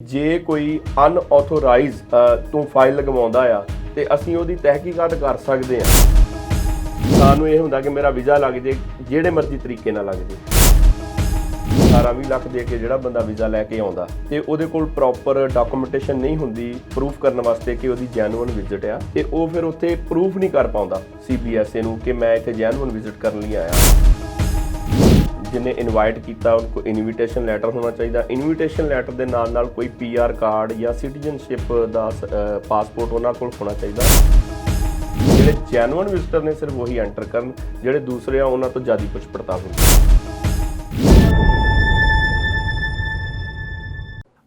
ਜੇ ਕੋਈ ਅਨਆਥੋਰਾਈਜ਼ ਤੋਂ ਫਾਈਲ ਲਗਵਾਉਂਦਾ ਆ, ਤੇ ਅਸੀਂ ਉਹਦੀ ਤਹਿਕੀਕਾਤ ਕਰ ਸਕਦੇ ਆ। ਸਾਨੂੰ ਇਹ ਹੁੰਦਾ ਕਿ ਮੇਰਾ ਵੀਜ਼ਾ ਲੱਗ ਜੇ, ਜਿਹੜੇ ਮਰਜ਼ੀ ਤਰੀਕੇ ਨਾਲ ਲੱਗ ਜੇ। 18-20 ਲੱਖ ਦੇ ਕੇ ਜਿਹੜਾ ਬੰਦਾ ਵੀਜ਼ਾ ਲੈ ਕੇ ਆਉਂਦਾ, ਤੇ ਉਹਦੇ ਕੋਲ ਪ੍ਰੋਪਰ ਡਾਕੂਮੈਂਟੇਸ਼ਨ ਨਹੀਂ ਹੁੰਦੀ ਪ੍ਰੂਫ ਕਰਨ ਵਾਸਤੇ ਕਿ ਉਹਦੀ ਜੈਨੂਇਨ ਵਿਜ਼ਿਟ ਆ, ਤੇ ਉਹ ਫਿਰ ਉੱਥੇ ਪ੍ਰੂਫ ਨਹੀਂ ਕਰ ਪਾਉਂਦਾ ਸੀਬੀਐਸਏ ਨੂੰ ਕਿ ਮੈਂ ਇੱਥੇ ਜੈਨੂਇਨ ਵਿਜ਼ਿਟ ਕਰਨ ਲਈ ਆਇਆ। ਜਿਹਨੇ ਇਨਵਾਈਟ ਕੀਤਾ, ਉਹਨਾਂ ਕੋਲ ਇਨਵੀਟੇਸ਼ਨ ਲੈਟਰ ਹੋਣਾ ਚਾਹੀਦਾ। ਇਨਵੀਟੇਸ਼ਨ ਲੈਟਰ ਦੇ ਨਾਲ ਨਾਲ ਕੋਈ ਪੀਆਰ ਕਾਰਡ ਜਾਂ ਸਿਟੀਜ਼ਨਸ਼ਿਪ ਦਾ ਪਾਸਪੋਰਟ ਉਹਨਾਂ ਕੋਲ ਹੋਣਾ ਚਾਹੀਦਾ। ਜਿਹੜੇ ਜੈਨੂਇਨ ਵਿਜ਼ਟਰ ਨੇ ਸਿਰਫ ਉਹੀ ਐਂਟਰ ਕਰਨ, ਜਿਹੜੇ ਦੂਸਰੇ ਆ, ਉਹਨਾਂ ਤੋਂ ਜ਼ਿਆਦਾ ਪੁੱਛ ਪੜਤਾਲ ਹੁੰਦੀ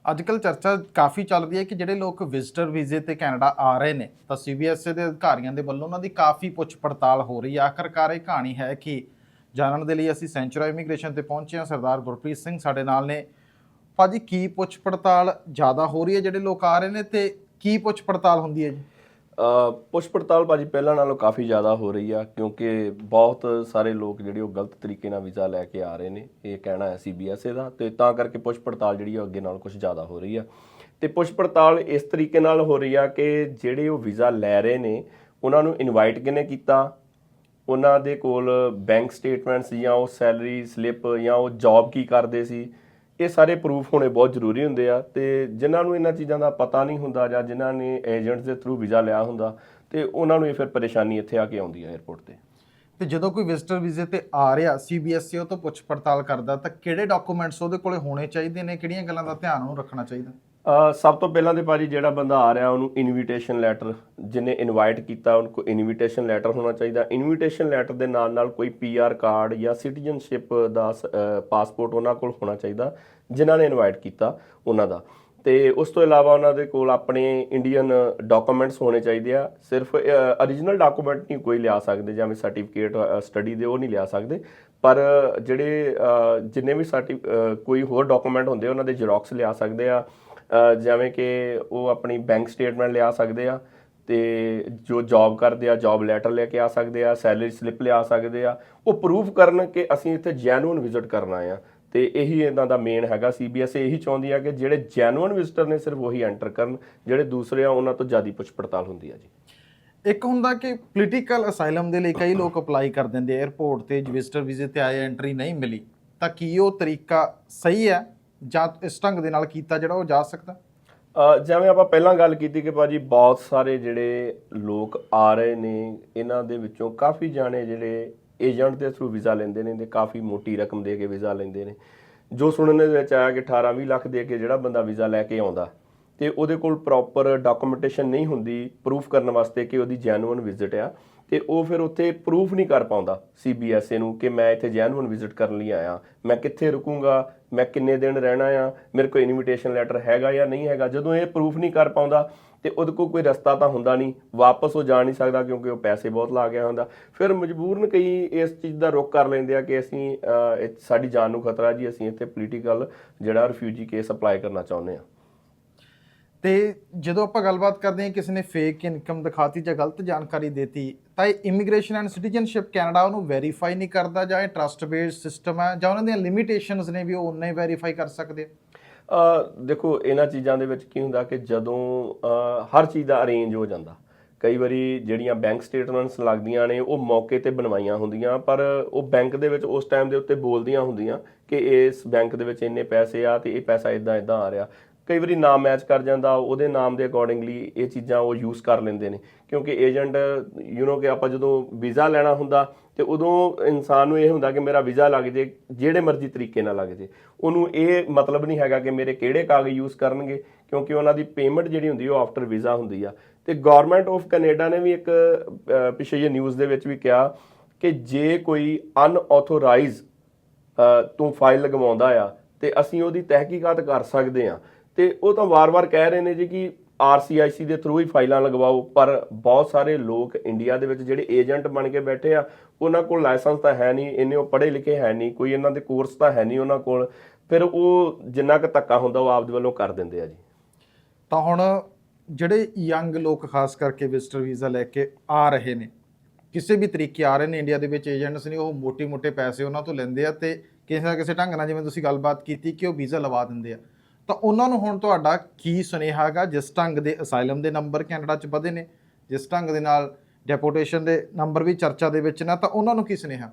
ਅੱਜਕੱਲ ਚਰਚਾ ਕਾਫੀ ਚੱਲ ਰਹੀ ਹੈ ਕਿ ਜਿਹੜੇ ਲੋਕ ਵਿਜ਼ਟਰ ਵੀਜ਼ੇ ਤੇ ਕੈਨੇਡਾ ਆ ਰਹੇ ਨੇ, ਤਾਂ ਸੀਬੀਐਸਈ ਦੇ ਅਧਿਕਾਰੀਆਂ ਦੇ ਵੱਲੋਂ ਉਹਨਾਂ ਦੀ ਕਾਫੀ ਪੁੱਛ ਪੜਤਾਲ ਹੋ ਰਹੀ ਹੈ। ਆਖਰਕਾਰ ਇਹ ਕਹਾਣੀ ਹੈ ਕਿ ਜਾਣਨ ਦੇ ਲਈ ਅਸੀਂ ਸੈਂਚੁਰੀ ਇਮੀਗ੍ਰੇਸ਼ਨ ਤੇ ਪਹੁੰਚੇ ਹਾਂ। ਸਰਦਾਰ ਗੁਰਪ੍ਰੀਤ ਸਿੰਘ ਸਾਡੇ ਨਾਲ ਨੇ। ਭਾਜੀ, ਕੀ ਪੁੱਛ ਪੜਤਾਲ ਜ਼ਿਆਦਾ ਹੋ ਰਹੀ ਹੈ? ਜਿਹੜੇ ਲੋਕ ਆ ਰਹੇ ਨੇ ਤੇ ਕੀ ਪੁੱਛ ਪੜਤਾਲ ਹੁੰਦੀ ਹੈ ਜੀ? ਪੁੱਛ ਪੜਤਾਲ ਭਾਜੀ, ਪਹਿਲਾਂ ਨਾਲੋਂ ਕਾਫੀ ਜ਼ਿਆਦਾ ਹੋ ਰਹੀ ਆ, ਕਿਉਂਕਿ ਬਹੁਤ ਸਾਰੇ ਲੋਕ ਜਿਹੜੇ ਉਹ ਗਲਤ ਤਰੀਕੇ ਨਾਲ ਵੀਜ਼ਾ ਲੈ ਕੇ ਆ ਰਹੇ ਨੇ। ਇਹ ਕਹਿਣਾ ਹੈ ਸੀਬੀਐਸਏ ਦਾ। ਤੇ ਤਾਂ ਕਰਕੇ ਪੁੱਛ ਪੜਤਾਲ ਜਿਹੜੀ ਉਹ ਅੱਗੇ ਨਾਲੋਂ ਕੁਝ ਜ਼ਿਆਦਾ ਹੋ ਰਹੀ ਆ। ਤੇ ਪੁੱਛ ਪੜਤਾਲ ਇਸ ਤਰੀਕੇ ਨਾਲ ਹੋ ਰਹੀ ਆ ਕਿ ਜਿਹੜੇ ਉਹ ਵੀਜ਼ਾ ਲੈ ਰਹੇ ਨੇ, ਉਹਨਾਂ ਨੂੰ ਇਨਵਾਈਟ ਕਿਹਨੇ ਕੀਤਾ? ਉਹਨਾਂ ਦੇ ਕੋਲ ਬੈਂਕ ਸਟੇਟਮੈਂਟਸ ਜਾਂ ਉਹ ਸੈਲਰੀ ਸਲਿੱਪ ਜਾਂ ਉਹ ਜੌਬ ਕੀ ਕਰਦੇ ਸੀ, ਇਹ ਸਾਰੇ ਪ੍ਰੂਫ ਹੋਣੇ ਬਹੁਤ ਜ਼ਰੂਰੀ ਹੁੰਦੇ ਆ ਤੇ ਜਿਨ੍ਹਾਂ ਨੂੰ ਇਹਨਾਂ ਚੀਜ਼ਾਂ ਦਾ ਪਤਾ ਨਹੀਂ ਹੁੰਦਾ ਜਾਂ ਜਿਨ੍ਹਾਂ ਨੇ ਏਜੰਟਸ ਦੇ ਥਰੂ ਵੀਜ਼ਾ ਲਿਆ ਹੁੰਦਾ ਤੇ ਉਹਨਾਂ ਨੂੰ ਇਹ ਫਿਰ ਪਰੇਸ਼ਾਨੀ ਇੱਥੇ ਆ ਕੇ ਆਉਂਦੀ ਹੈ 에ਅਰਪੋਰਟ ਤੇ। ਤੇ ਜਦੋਂ ਕੋਈ ਵਿਜ਼ਟਰ ਵੀਜ਼ੇ ਤੇ ਆ ਰਿਹਾ ਸੀਬੀਐਸਈ ਉਹ ਤੋਂ ਪੁੱਛ ਪੜਤਾਲ ਕਰਦਾ, ਤਾਂ ਕਿਹੜੇ ਡਾਕੂਮੈਂਟਸ ਉਹਦੇ ਕੋਲੇ ਹੋਣੇ ਚਾਹੀਦੇ ਨੇ, ਕਿਹੜੀਆਂ ਗੱਲਾਂ ਦਾ ਧਿਆਨ ਉਹਨੂੰ ਰੱਖਣਾ ਚਾਹੀਦਾ? ਸਭ ਤੋਂ ਪਹਿਲਾਂ ਤੇ ਭਾਜੀ ਜਿਹੜਾ ਬੰਦਾ ਆ ਰਿਹਾ, ਉਹਨੂੰ ਇਨਵੀਟੇਸ਼ਨ ਲੈਟਰ ਜਿਹਨੇ ਇਨਵਾਈਟ ਕੀਤਾ, ਉਹਨੂੰ ਕੋਈ ਇਨਵੀਟੇਸ਼ਨ ਲੈਟਰ ਹੋਣਾ ਚਾਹੀਦਾ। ਇਨਵੀਟੇਸ਼ਨ ਲੈਟਰ ਦੇ ਨਾਲ ਨਾਲ ਕੋਈ ਪੀਆਰ ਕਾਰਡ ਜਾਂ ਸਿਟੀਜ਼ਨਸ਼ਿਪ ਦਾ ਪਾਸਪੋਰਟ ਉਹਨਾਂ ਕੋਲ ਹੋਣਾ ਚਾਹੀਦਾ, ਜਿਨ੍ਹਾਂ ਨੇ ਇਨਵਾਈਟ ਕੀਤਾ ਉਹਨਾਂ ਦਾ। ਤੇ ਉਸ ਤੋਂ ਇਲਾਵਾ ਉਹਨਾਂ ਦੇ ਕੋਲ ਆਪਣੇ ਇੰਡੀਅਨ ਡਾਕੂਮੈਂਟਸ ਹੋਣੇ ਚਾਹੀਦੇ ਆ। ਸਿਰਫ origignal ਡਾਕੂਮੈਂਟ ਨਹੀਂ ਕੋਈ ਲਿਆ ਸਕਦੇ, ਜਿਵੇਂ ਸਰਟੀਫਿਕੇਟ ਸਟੱਡੀ ਦੇ ਉਹ ਨਹੀਂ ਲਿਆ ਸਕਦੇ। ਪਰ ਜਿਹੜੇ ਜਿੰਨੇ ਵੀ ਸਰਟੀ ਕੋਈ ਹੋਰ ਡਾਕੂਮੈਂਟ ਹੁੰਦੇ, ਉਹਨਾਂ ਦੇ ਜ਼ੈਰੋਕਸ ਲਿਆ ਸਕਦੇ ਆ। ਜਿਵੇਂ ਕਿ ਉਹ ਆਪਣੀ ਬੈਂਕ ਸਟੇਟਮੈਂਟ ਲਿਆ ਸਕਦੇ ਆ ਤੇ ਜੋ ਜੌਬ ਕਰਦੇ ਆ ਜੌਬ ਲੈਟਰ ਲੈ ਕੇ ਆ ਸਕਦੇ ਆ ਸੈਲਰੀ ਸਲਿੱਪ ਲਿਆ ਸਕਦੇ ਆ, ਉਹ ਪ੍ਰੂਫ ਕਰਨ ਕਿ ਅਸੀਂ ਇੱਥੇ ਜੈਨੂਇਨ ਵਿਜ਼ਿਟ ਕਰਨਾ ਆ। ਤੇ ਇਹੀ ਇਹਨਾਂ ਦਾ ਮੇਨ ਹੈਗਾ ਸੀਬੀਐਸ ਇਹੀ ਚਾਹੁੰਦੀ ਆ ਕਿ ਜਿਹੜੇ ਜੈਨੂਇਨ ਵਿਜ਼ਿਟਰ ਨੇ ਸਿਰਫ ਉਹੀ ਐਂਟਰ ਕਰਨ, ਜਿਹੜੇ ਦੂਸਰੇ ਆ, ਉਹਨਾਂ ਤੋਂ ਜ਼ਿਆਦਾ ਪੁੱਛ ਪੜਤਾਲ ਹੁੰਦੀ ਆ ਜੀ। ਇੱਕ ਹੁੰਦਾ ਕਿ ਪੋਲੀਟੀਕਲ ਅਸਾਈਲਮ ਦੇ ਲਈ ਕਈ ਲੋਕ ਅਪਲਾਈ ਕਰ ਦਿੰਦੇ ਆ 에ਅਰਪੋਰਟ ਤੇ ਵਿਜ਼ਟਰ ਵੀਜ਼ੇ ਤੇ ਆਏ ਐਂਟਰੀ ਨਹੀਂ ਮਿਲੀ, ਤਾਂ ਕੀ ਉਹ ਤਰੀਕਾ ਸਹੀ ਹੈ? ਜਾਂ ਇਸ ਢੰਗ ਦੇ ਨਾਲ ਕੀਤਾ ਜਿਹੜਾ ਉਹ ਜਾ ਸਕਦਾ? ਜਿਵੇਂ ਆਪਾਂ ਪਹਿਲਾਂ ਗੱਲ ਕੀਤੀ ਕਿ ਭਾਜੀ ਬਹੁਤ ਸਾਰੇ ਜਿਹੜੇ ਲੋਕ ਆ ਰਹੇ ਨੇ, ਇਹਨਾਂ ਦੇ ਵਿੱਚੋਂ ਕਾਫੀ ਜਾਣੇ ਜਿਹੜੇ ਏਜੰਟ ਦੇ ਥਰੂ ਵੀਜ਼ਾ ਲੈਂਦੇ ਨੇ ਤੇ ਕਾਫੀ ਮੋਟੀ ਰਕਮ ਦੇ ਕੇ ਵੀਜ਼ਾ ਲੈਂਦੇ ਨੇ। ਜੋ ਸੁਣਨ ਦੇ ਵਿੱਚ ਆਇਆ ਕਿ 18-20 ਲੱਖ ਦੇ ਕੇ ਜਿਹੜਾ ਬੰਦਾ ਵੀਜ਼ਾ ਲੈ ਕੇ ਆਉਂਦਾ ਤੇ ਉਹਦੇ ਕੋਲ ਪ੍ਰੋਪਰ ਡਾਕੂਮੈਂਟੇਸ਼ਨ ਨਹੀਂ ਹੁੰਦੀ ਪ੍ਰੂਫ ਕਰਨ ਵਾਸਤੇ ਕਿ ਉਹਦੀ ਜੈਨੂਇਨ ਵਿਜ਼ਿਟ ਆ। ਤੇ ਉਹ ਫਿਰ ਉੱਥੇ ਪ੍ਰੂਫ ਨਹੀਂ ਕਰ ਪਾਉਂਦਾ ਸੀਬੀਐਸਏ ਨੂੰ ਕਿ ਮੈਂ ਇੱਥੇ ਜੈਨੂਇਨ ਵਿਜ਼ਿਟ ਕਰਨ ਲਈ ਆਇਆ। ਮੈਂ ਕਿੱਥੇ ਰੁਕੂੰਗਾ? ਮੈਂ ਕਿੰਨੇ ਦਿਨ ਰਹਿਣਾ ਆ? ਮੇਰੇ ਕੋਲ ਇਨਵੀਟੇਸ਼ਨ ਲੈਟਰ ਹੈਗਾ ਜਾਂ ਨਹੀਂ ਹੈਗਾ? ਜਦੋਂ ਇਹ ਪ੍ਰੂਫ ਨਹੀਂ ਕਰ ਪਾਉਂਦਾ ਤੇ ਉਹਦੇ ਕੋਲ ਕੋਈ ਰਸਤਾ ਤਾਂ ਹੁੰਦਾ ਨਹੀਂ। ਵਾਪਸ ਉਹ ਜਾ ਨਹੀਂ ਸਕਦਾ ਕਿਉਂਕਿ ਉਹ ਪੈਸੇ ਬਹੁਤ ਲਾ ਗਿਆ ਹੁੰਦਾ। ਫਿਰ ਮਜਬੂਰਨ ਕਈ ਇਸ ਚੀਜ਼ ਦਾ ਰੁਕ ਕਰ ਲੈਂਦੇ ਆ ਕਿ ਅਸੀਂ ਸਾਡੀ ਜਾਨ ਨੂੰ ਖਤਰਾ ਜੀ, ਅਸੀਂ ਇੱਥੇ ਪੋਲੀਟੀਕਲ ਜਿਹੜਾ ਰਿਫਿਊਜੀ ਕੇਸ ਅਪਲਾਈ ਕਰਨਾ ਚਾਹੁੰਦੇ ਆ। ਤੇ ਜਦੋਂ ਆਪਾਂ ਗੱਲਬਾਤ ਕਰਦੇ ਹਾਂ ਕਿਸੇ ਨੇ ਫੇਕ ਇਨਕਮ ਦਿਖਾਤੀ ਜਾਂ ਗਲਤ ਜਾਣਕਾਰੀ ਦਿੱਤੀ, ਤਾਂ ਇਹ ਇਮੀਗ੍ਰੇਸ਼ਨ ਐਂਡ ਸਿਟੀਜ਼ਨਸ਼ਿਪ ਕੈਨੇਡਾ ਉਹਨੂੰ ਵੈਰੀਫਾਈ ਨਹੀਂ ਕਰਦਾ ਜਾਂ ਇਹ ਟਰਸਟ ਬੇਸਡ ਸਿਸਟਮ ਹੈ ਜਾਂ ਉਹਨਾਂ ਦੀਆਂ ਲਿਮਿਟੇਸ਼ਨਸ ਨੇ ਵੀ ਉਹ ਉਨਾ ਹੀ ਵੈਰੀਫਾਈ ਕਰ ਸਕਦੇ ਦੇਖੋ, ਇਹਨਾਂ ਚੀਜ਼ਾਂ ਦੇ ਵਿੱਚ ਕੀ ਹੁੰਦਾ ਕਿ ਜਦੋਂ ਹਰ ਚੀਜ਼ ਦਾ ਅਰੇਂਜ ਹੋ ਜਾਂਦਾ। ਕਈ ਵਾਰੀ ਜਿਹੜੀਆਂ ਬੈਂਕ ਸਟੇਟਮੈਂਟਸ ਲੱਗਦੀਆਂ ਨੇ, ਉਹ ਮੌਕੇ ਤੇ ਬਣਵਾਈਆਂ ਹੁੰਦੀਆਂ, ਪਰ ਉਹ ਬੈਂਕ ਦੇ ਵਿੱਚ ਉਸ ਟਾਈਮ ਦੇ ਉੱਤੇ ਬੋਲਦੀਆਂ ਹੁੰਦੀਆਂ ਕਿ ਇਸ ਬੈਂਕ ਦੇ ਵਿੱਚ ਇੰਨੇ ਪੈਸੇ ਆ ਤੇ ਇਹ ਪੈਸਾ ਇਦਾਂ ਇਦਾਂ ਆ ਰਿਹਾ। ਕਈ ਵਾਰੀ ਨਾਮ ਮੈਚ ਕਰ ਜਾਂਦਾ ਉਹਦੇ ਨਾਮ ਦੇ ਅਕੋਰਡਿੰਗਲੀ ਇਹ ਚੀਜ਼ਾਂ ਉਹ ਯੂਜ਼ ਕਰ ਲੈਂਦੇ ਨੇ। ਕਿਉਂਕਿ ਏਜੰਟ ਯੂ نو ਕਿ ਆਪਾਂ ਜਦੋਂ ਵੀਜ਼ਾ ਲੈਣਾ ਹੁੰਦਾ ਤੇ ਉਦੋਂ ਇਨਸਾਨ ਨੂੰ ਇਹ ਹੁੰਦਾ ਕਿ ਮੇਰਾ ਵੀਜ਼ਾ ਲੱਗ ਜੇ ਜਿਹੜੇ ਮਰਜ਼ੀ ਤਰੀਕੇ ਨਾਲ ਲੱਗ ਜੇ। ਉਹਨੂੰ ਇਹ ਮਤਲਬ ਨਹੀਂ ਹੈਗਾ ਕਿ ਮੇਰੇ ਕਿਹੜੇ ਕਾਗਜ਼ ਯੂਜ਼ ਕਰਨਗੇ ਕਿਉਂਕਿ ਉਹਨਾਂ ਦੀ ਪੇਮੈਂਟ ਜਿਹੜੀ ਹੁੰਦੀ ਉਹ ਆਫਟਰ ਵੀਜ਼ਾ ਹੁੰਦੀ ਆ। ਤੇ ਗਵਰਨਮੈਂਟ ਆਫ ਕੈਨੇਡਾ ਨੇ ਵੀ ਇੱਕ ਅਹ, ਪਿਛੇ ਜੇ ਨਿਊਜ਼ ਦੇ ਵਿੱਚ ਵੀ ਕਿਹਾ ਕਿ ਜੇ ਕੋਈ ਅਨਆਥੋਰਾਈਜ਼ ਤੋਂ ਫਾਈਲ ਲਗਵਾਉਂਦਾ ਆ ਤੇ ਅਸੀਂ ਉਹਦੀ ਤਹਿਕੀਕਾਤ ਕਰ ਸਕਦੇ ਆ ਤੇ ਉਹ ਤਾਂ ਵਾਰ-ਵਾਰ ਕਹਿ ਰਹੇ ਨੇ ਜੀ ਕਿ ਆਰਸੀਆਈਸੀ ਦੇ ਥਰੂ ਹੀ ਫਾਈਲਾਂ ਲਗਵਾਓ, ਪਰ ਬਹੁਤ ਸਾਰੇ ਲੋਕ ਇੰਡੀਆ ਦੇ ਵਿੱਚ ਜਿਹੜੇ ਏਜੰਟ ਬਣ ਕੇ ਬੈਠੇ ਆ, ਉਹਨਾਂ ਕੋਲ ਲਾਇਸੈਂਸ ਤਾਂ ਹੈ ਨਹੀਂ, ਇੰਨੇ ਉਹ ਪੜ੍ਹੇ ਲਿਖੇ ਹੈ ਨਹੀਂ, ਕੋਈ ਇਹਨਾਂ ਦੇ ਕੋਰਸ ਤਾਂ ਹੈ ਨਹੀਂ ਉਹਨਾਂ ਕੋਲ, ਫਿਰ ਉਹ ਜਿੰਨਾ ਕੁ ਧੱਕਾ ਹੁੰਦਾ ਉਹ ਆਪ ਦੇ ਵੱਲੋਂ ਕਰ ਦਿੰਦੇ ਆ ਜੀ। ਤਾਂ ਹੁਣ ਜਿਹੜੇ ਯੰਗ ਲੋਕ ਖਾਸ ਕਰਕੇ ਵਿਜ਼ਟਰ ਵੀਜ਼ਾ ਲੈ ਕੇ ਆ ਰਹੇ ਨੇ, ਕਿਸੇ ਵੀ ਤਰੀਕੇ ਆ ਰਹੇ ਨੇ ਇੰਡੀਆ ਦੇ ਵਿੱਚ ਏਜੰਟਸ ਨੇ, ਉਹ ਮੋਟੀ ਮੋਟੇ ਪੈਸੇ ਉਹਨਾਂ ਤੋਂ ਲੈਂਦੇ ਆ ਤੇ ਕਿਸੇ ਨਾ ਕਿਸੇ ਢੰਗ ਨਾਲ ਜਿਵੇਂ ਤੁਸੀਂ ਗੱਲਬਾਤ ਕੀਤੀ ਕਿ ਉਹ ਵੀਜ਼ਾ ਲਵਾ ਦਿੰਦੇ ਆ। ਤਾਂ ਉਹਨਾਂ ਨੂੰ ਹੁਣ ਤੁਹਾਡਾ ਕੀ ਸੁਨੇਹਾ ਹੈਗਾ? ਜਿਸ ਢੰਗ ਦੇ ਅਸਾਈਲਮ ਦੇ ਨੰਬਰ ਕੈਨੇਡਾ 'ਚ ਵਧੇ ਨੇ, ਜਿਸ ਢੰਗ ਦੇ ਨਾਲ ਡੈਪੋਟੇਸ਼ਨ ਦੇ ਨੰਬਰ ਵੀ ਚਰਚਾ ਦੇ ਵਿੱਚ ਨਾ, ਤਾਂ ਉਹਨਾਂ ਨੂੰ ਕੀ ਸੁਨੇਹਾ?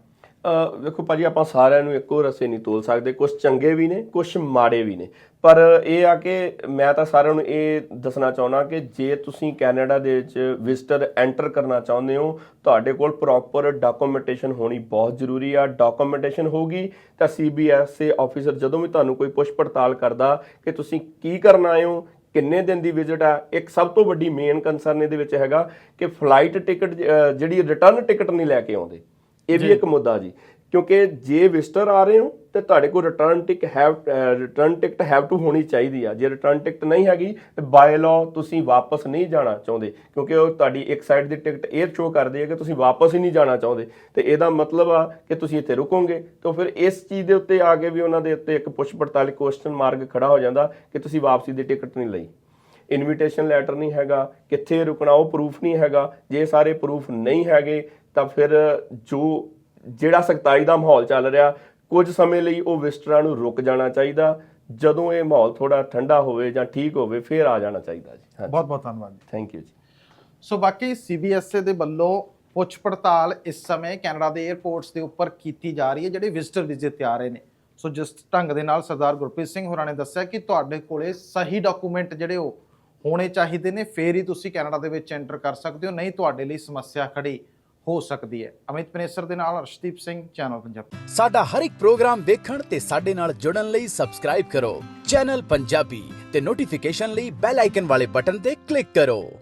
ਵੇਖੋ ਭਾਜੀ, ਆਪਾਂ ਸਾਰਿਆਂ ਨੂੰ ਇੱਕੋ ਰਸੇ ਨਹੀਂ ਤੋਲ ਸਕਦੇ। ਕੁਝ ਚੰਗੇ ਵੀ ਨੇ ਕੁਝ ਮਾੜੇ ਵੀ ਨੇ। ਪਰ ਇਹ ਆ ਕਿ ਮੈਂ ਤਾਂ ਸਾਰਿਆਂ ਨੂੰ ਇਹ ਦੱਸਣਾ ਚਾਹੁੰਦਾ ਕਿ ਜੇ ਤੁਸੀਂ ਕੈਨੇਡਾ ਦੇ ਵਿੱਚ ਵਿਜ਼ਟਰ ਐਂਟਰ ਕਰਨਾ ਚਾਹੁੰਦੇ ਹੋ, ਤੁਹਾਡੇ ਕੋਲ ਪ੍ਰੋਪਰ ਡਾਕੂਮੈਂਟੇਸ਼ਨ ਹੋਣੀ ਬਹੁਤ ਜ਼ਰੂਰੀ ਆ। ਡਾਕੂਮੈਂਟੇਸ਼ਨ ਹੋਊਗੀ ਤਾਂ ਸੀਬੀਐਸਏ ਆਫੀਸਰ ਜਦੋਂ ਵੀ ਤੁਹਾਨੂੰ ਕੋਈ ਪੁੱਛ ਪੜਤਾਲ ਕਰਦਾ ਕਿ ਤੁਸੀਂ ਕੀ ਕਰਨ ਆਏ ਹੋ, ਕਿੰਨੇ ਦਿਨ ਦੀ ਵਿਜ਼ਿਟ ਆ, ਇੱਕ ਸਭ ਤੋਂ ਵੱਡੀ ਮੇਨ ਕੰਸਰਨ ਇਹਦੇ ਵਿੱਚ ਹੈਗਾ ਕਿ ਫਲਾਈਟ ਟਿਕਟ ਜਿਹੜੀ ਰਿਟਰਨ ਟਿਕਟ ਨਹੀਂ ਲੈ ਕੇ ਆਉਂਦੇ। ਇਹ ਵੀ ਇੱਕ ਮੁੱਦਾ ਜੀ ਕਿਉਂਕਿ ਜੇ ਵਿਜ਼ਟਰ ਆ ਰਹੇ ਹੋ ਤੇ ਤੁਹਾਡੇ ਕੋਲ return tick have return ticket have to ਹੋਣੀ ਚਾਹੀਦੀ ਆ। ਜੇ ਰਿਟਰਨ ਟਿਕਟ ਨਹੀਂ ਹੈਗੀ ਤੇ ਬਾਏ ਲਾਅ ਤੁਸੀਂ ਵਾਪਸ ਨਹੀਂ ਜਾਣਾ ਚਾਹੁੰਦੇ ਕਿਉਂਕਿ ਉਹ ਤੁਹਾਡੀ ਇੱਕ ਸਾਈਡ ਦੀ ਟਿਕਟ ਇਹ ਸ਼ੋ ਕਰਦੀ ਹੈ ਕਿ ਤੁਸੀਂ ਵਾਪਸ ਹੀ ਨਹੀਂ ਜਾਣਾ ਚਾਹੁੰਦੇ। ਤੇ ਇਹਦਾ ਮਤਲਬ ਆ ਕਿ ਤੁਸੀਂ ਇੱਥੇ ਰੁਕੋਗੇ ਤਾਂ ਫਿਰ ਇਸ ਚੀਜ਼ ਦੇ ਉੱਤੇ ਆ ਕੇ ਵੀ ਉਹਨਾਂ ਦੇ ਉੱਤੇ ਇੱਕ ਪੁੱਛ ਪੜਤਾਲ ਕੁਐਸਚਨ ਮਾਰਕ ਖੜਾ ਹੋ ਜਾਂਦਾ ਕਿ ਤੁਸੀਂ ਵਾਪਸੀ ਦੀ ਟਿਕਟ ਨਹੀਂ ਲਈ। ਇਨਵੀਟੇਸ਼ਨ ਲੈਟਰ ਨਹੀਂ ਹੈਗਾ ਕਿੱਥੇ ਰੁਕਣਾ ਉਹ ਪ੍ਰੂਫ ਨਹੀਂ ਹੈਗਾ। ਜੇ ਸਾਰੇ ਪ੍ਰੂਫ ਨਹੀਂ ਹੈਗੇ ਤਾਂ ਫਿਰ ਜੋ ਜਿਹੜਾ ਸਖਤਾਈ ਦਾ ਮਾਹੌਲ ਚੱਲ ਰਿਹਾ ਕੁਝ ਸਮੇਂ ਲਈ ਉਹ ਵਿਜ਼ਟਰਾਂ ਨੂੰ ਰੁਕ ਜਾਣਾ ਚਾਹੀਦਾ। ਜਦੋਂ ਇਹ ਮਾਹੌਲ ਥੋੜਾ ਠੰਡਾ ਹੋਵੇ ਜਾਂ ਠੀਕ ਹੋਵੇ ਫਿਰ ਆ ਜਾਣਾ ਚਾਹੀਦਾ ਜੀ। ਬਹੁਤ ਬਹੁਤ ਧੰਨਵਾਦ ਜੀ। ਥੈਂਕ ਯੂ ਜੀ। ਸੋ ਬਾਕੀ ਸੀਬੀਐਸਏ ਦੇ ਵੱਲੋਂ ਪੁੱਛ ਪੜਤਾਲ ਇਸ ਸਮੇਂ ਕੈਨੇਡਾ ਦੇ 에ਅਰਪੋਰਟਸ ਦੇ ਉੱਪਰ ਕੀਤੀ ਜਾ ਰਹੀ ਹੈ ਜਿਹੜੇ ਵਿਜ਼ਟਰ ਵੀਜ਼ੇ ਤੇ ਆ ਰਹੇ ਨੇ। ਸੋ ਜਿਸ ਢੰਗ ਦੇ ਨਾਲ ਸਰਦਾਰ ਗੁਰਪ੍ਰੀਤ ਸਿੰਘ ਹੋਰਾਂ ਨੇ ਦੱਸਿਆ ਕਿ ਤੁਹਾਡੇ ਕੋਲੇ ਸਹੀ ਡਾਕੂਮੈਂਟ ਜਿਹੜੇ ਉਹ ਹੋਣੇ ਚਾਹੀਦੇ ਨੇ, ਫੇਰ ਹੀ ਤੁਸੀਂ ਕੈਨੇਡਾ ਦੇ ਵਿੱਚ ਐਂਟਰ ਕਰ ਸਕਦੇ ਹੋ, ਨਹੀਂ ਤੁਹਾਡੇ ਲਈ ਸਮੱਸਿਆ ਖੜੀ ਹੋ ਸਕਦੀ ਹੈ। ਅਮਿਤ ਪਨੇਸਰ ਦੇ ਨਾਲ ਅਰਸ਼ਦੀਪ ਸਿੰਘ ਚੈਨਲ ਪੰਜਾਬੀ ਸਾਡਾ ਹਰ ਇੱਕ ਪ੍ਰੋਗਰਾਮ ਦੇਖਣ ਤੇ ਸਾਡੇ ਨਾਲ ਜੁੜਨ ਲਈ ਸਬਸਕ੍ਰਾਈਬ ਕਰੋ। ਚੈਨਲ ਪੰਜਾਬੀ ਤੇ ਨੋਟੀਫਿਕੇਸ਼ਨ ਲਈ ਬੈਲ ਆਈਕਨ ਵਾਲੇ ਬਟਨ ਤੇ ਕਲਿੱਕ ਕਰੋ।